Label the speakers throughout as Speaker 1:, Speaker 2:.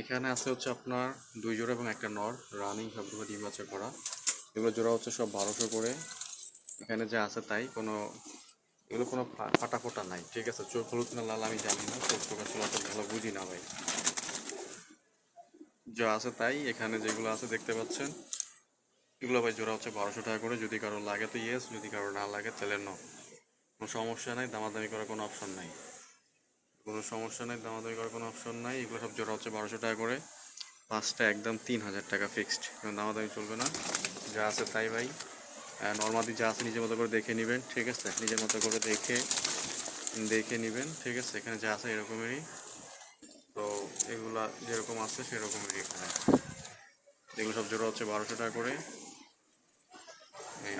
Speaker 1: এখানে আছে হচ্ছে আপনার দুই জোড়া এবং একটা নর রানিং সবগুলো ডিম আছে করা এগুলো জোড়া হচ্ছে সব বারোশো করে। এখানে যা আছে তাই, কোনো এগুলো কোনো ফাটা ফোটা নাই, ঠিক আছে? চোখ হলুদ না লাল আমি জানি না, চোখ আসলে অত ভালো বুঝি না ভাই। যা আছে তাই, এখানে যেগুলো আছে দেখতে পাচ্ছেন, এগুলো ভাই জোড়া হচ্ছে বারোশো টাকা করে। যদি কারও লাগে তো ইয়েস যদি কারও না লাগে তাহলে ন কোনো সমস্যা নাই, দামাদামি করার কোনো অপশন নাই। কোনো সমস্যা নেই, দামাদামি করার কোনো অপশন নাই। এগুলো সব জোড়া হচ্ছে বারোশো টাকা করে। পাঁচটা একদম তিন হাজার টাকা ফিক্সড দামাদামি চলবে না। যা আছে তাই ভাই। নর্মালি যা আছে নিজের মতো করে দেখে নেবেন, ঠিক আছে? নিজের মতো করে দেখে দেখে নেবেন, ঠিক আছে? এখানে যা আছে এরকমেরই। তো এগুলা যেরকম আছে সেরকমেরই এখানে। এগুলো সব জোড়া হচ্ছে বারোশো টাকা করে।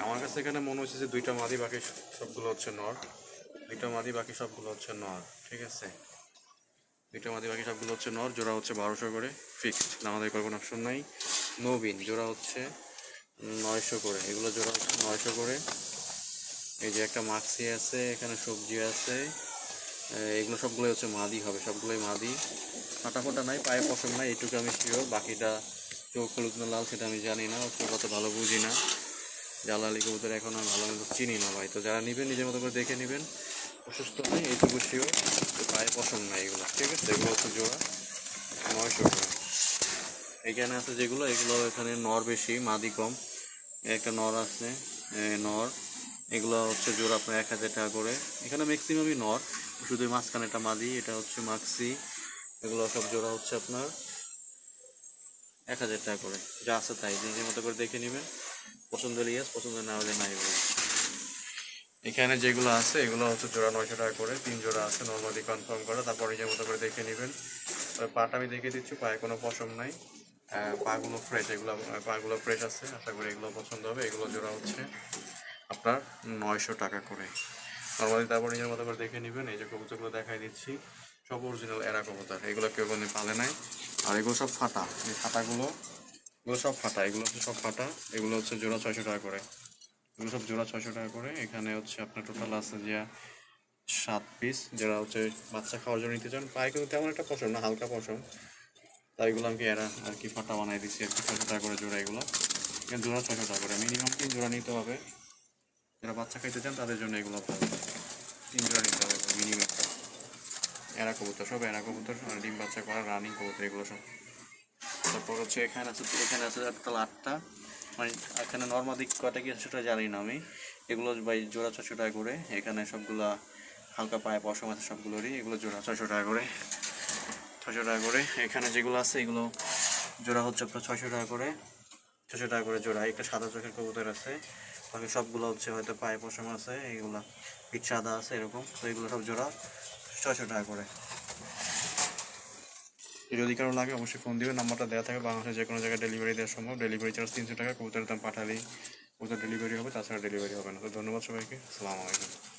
Speaker 1: আমার কাছে এখানে মনে হচ্ছে যে দুইটা মাদি বাকি সবগুলো হচ্ছে নর দুইটা মাদি, বাকি সবগুলো হচ্ছে নর, ঠিক আছে? দুইটা মাদি, বাকি সবগুলো হচ্ছে নর, জোড়া হচ্ছে বারোশো করে ফিক্সড আমাদের কোনো অপশন নাই। নবীন, জোড়া হচ্ছে নয়শো করে, এগুলো জোড়া হচ্ছে নয়শো করে। এই যে একটা মাক্সি আছে, এখানে সবজি আছে এগুলো সবগুলোই হচ্ছে মাদি হবে, সবগুলোই মাদি। ফাটা ফোটা নাই পায়ে পছন্দ নাই, এইটুকু আমি শিওর বাকিটা চোখ হলুদ না লাল, সেটা আমি জানি না চোখ অত ভালো বুঝি না। জালালি কবুতর এখন আমি ভালো মতো চিনি না ভাই, তো যারা নেবেন, নিজের মতো করে দেখে নেবেন। অসুস্থ নেই, এইটুকু শিওর পায়ে পছন্দ নাই এগুলো। ঠিক আছে? এগুলো হচ্ছে জোড়া। নয়শো করে এখানে আছে যেগুলো, এগুলো এখানে নর বেশি, মাদি কম। একটা নর আছে নর। এগুলো হচ্ছে জোড়া আপনার এক হাজার টাকা করে। এখানে ম্যাক্সিমামই নর। শুধু মাঝখানে একটা মাদি, এটা হচ্ছে মাক্সি এগুলো সব জোড়া হচ্ছে আপনার এক হাজার টাকা করে। যা আছে তাই। নিজের মতো করে দেখে নেবেন। পছন্দ হলে ইয়াস পছন্দ না হলে নাই ভাই এখানে যেগুলো আছে, এগুলো হচ্ছে জোড়া নয়শো টাকা করে, তিন জোড়া আছে নর্মালি কনফার্ম করা। তারপর নিজের মতো করে দেখে নেবেন। পাটা আমি দেখে দিচ্ছি, পায়ে কোনো পশম নাই। পাগুলো ফ্রেশ এগুলো, পাগুলো ফ্রেশ আছে, আশা করি এগুলো পছন্দ হবে। এগুলো জোড়া হচ্ছে আপনার নয়শো টাকা করে। নর্মালি তারপর নিজের মতো করে দেখে নেবেন, এই যে কবুতরগুলো দেখাই দিচ্ছি। সব অরিজিনাল এরা কবুতর, এগুলো কেউ কোনো পালে নাই। আর এগুলো সব ফাটা, এই ফাটাগুলো, এগুলো সব ফাটা, এগুলো হচ্ছে সব ফাটা, এগুলো হচ্ছে জোড়া ছয়শো টাকা করে। এগুলো সব জোড়া ছয়শো টাকা করে। এখানে হচ্ছে আপনার টোটাল আছে যে সাত পিস যারা হচ্ছে বাচ্চা খাওয়ার জন্য নিতে চান। পায়ে কিন্তু তেমন একটা পছন্দ না, হালকা পছন্দ তাই এগুলো আমি এরা আর কি ফাটা বানাই দিচ্ছি আর কি ছশো টাকা করে জোড়া এগুলো। জোড়া ছশো টাকা করে। মিনিমাম তিন জোড়া নিতে হবে। যারা বাচ্চা খাইতে চান, তাদের জন্য এগুলো ভালো। তিন জোড়া নিতে হবে মিনিমাম এরা কবুতর, সব এরা কবুতর। ডিম বাচ্চা করা রানিং কবুতর, এগুলো সব। তারপর হচ্ছে এখানে আছে এখানে আছে টোটাল আটটা মানে এখানে নর্মাদি কয়টা কি সেটা জানি না আমি। এগুলো ভাই জোড়া ছশো টাকা করে। এখানে সবগুলা হালকা পায়ে পশম আছে সবগুলোরই। এগুলো জোড়া ছশো টাকা করে। ছশো টাকা করে। এখানে যেগুলো আছে এগুলো জোড়া হচ্ছে আপনার ছশো টাকা করে। ছশো টাকা করে জোড়া। একটা সাদা চোখের কবুতর আছে। বাকি সবগুলো হচ্ছে হয়তো পায়ে পশম আছে। এইগুলা পিঠ সাদা আছে এরকম। তো এগুলো সব জোড়া ছশো টাকা করে। যদি কারও লাগে অবশ্যই ফোন দিবে নাম্বারটা দেওয়া থাকে বাংলাদেশের যে কোনো জায়গায় ডেলিভারি দেওয়া সম্ভব। ডেলিভারি চার্জ তিনশো টাকা, কবুতরের দাম পাঠালেই কবুতর ডেলিভারি হবে, তাছাড়া ডেলিভারি হবে না। তো ধন্যবাদ সবাইকে। আসসালামু আলাইকুম।